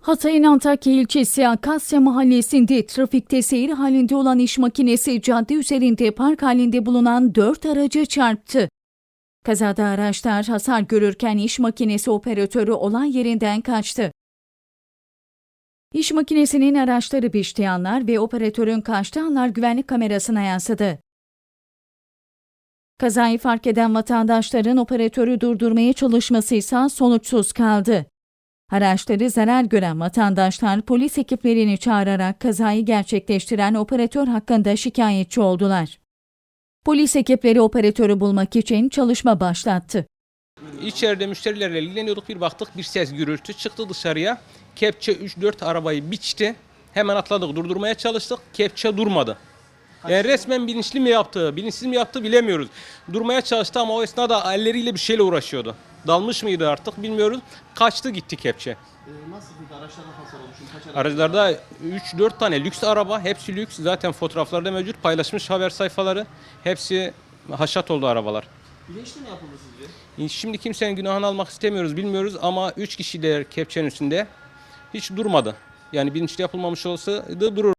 Hatay'ın Antakya ilçesi Akasya mahallesinde trafikte seyir halinde olan iş makinesi cadde üzerinde park halinde bulunan dört araca çarptı. Kazada araçlar hasar görürken iş makinesi operatörü olay yerinden kaçtı. İş makinesinin araçları biçtiği anlar ve operatörün kaçtığı anlar güvenlik kamerasına yansıdı. Kazayı fark eden vatandaşların operatörü durdurmaya çalışması ise sonuçsuz kaldı. Araçları zarar gören vatandaşlar polis ekiplerini çağırarak kazayı gerçekleştiren operatör hakkında şikayetçi oldular. Polis ekipleri operatörü bulmak için çalışma başlattı. İçeride müşterilerle ilgileniyorduk. Bir baktık bir ses gürültü. Çıktı dışarıya. Kepçe 3-4 arabayı biçti. Hemen atladık durdurmaya çalıştık. Kepçe durmadı. Yani resmen bilinçli mi yaptı, bilinçsiz mi yaptı bilemiyoruz. Durmaya çalıştı ama o esnada elleriyle bir şeyle uğraşıyordu. Dalmış mıydı artık bilmiyoruz. Kaçtı gitti kepçe. Ee, nasıl araçlarda hasar olmuş? Kaç araç? Aracılarda 3-4 tane lüks araba. Hepsi lüks. Zaten fotoğraflarda mevcut. Paylaşmış haber sayfaları. Hepsi haşat oldu arabalar. Bilinçli mi yapıldı sizce? Şimdi kimsenin günahını almak istemiyoruz, bilmiyoruz ama 3 kişiler kepçenin üstünde hiç durmadı. Yani bilinçli yapılmamış olsaydı durur.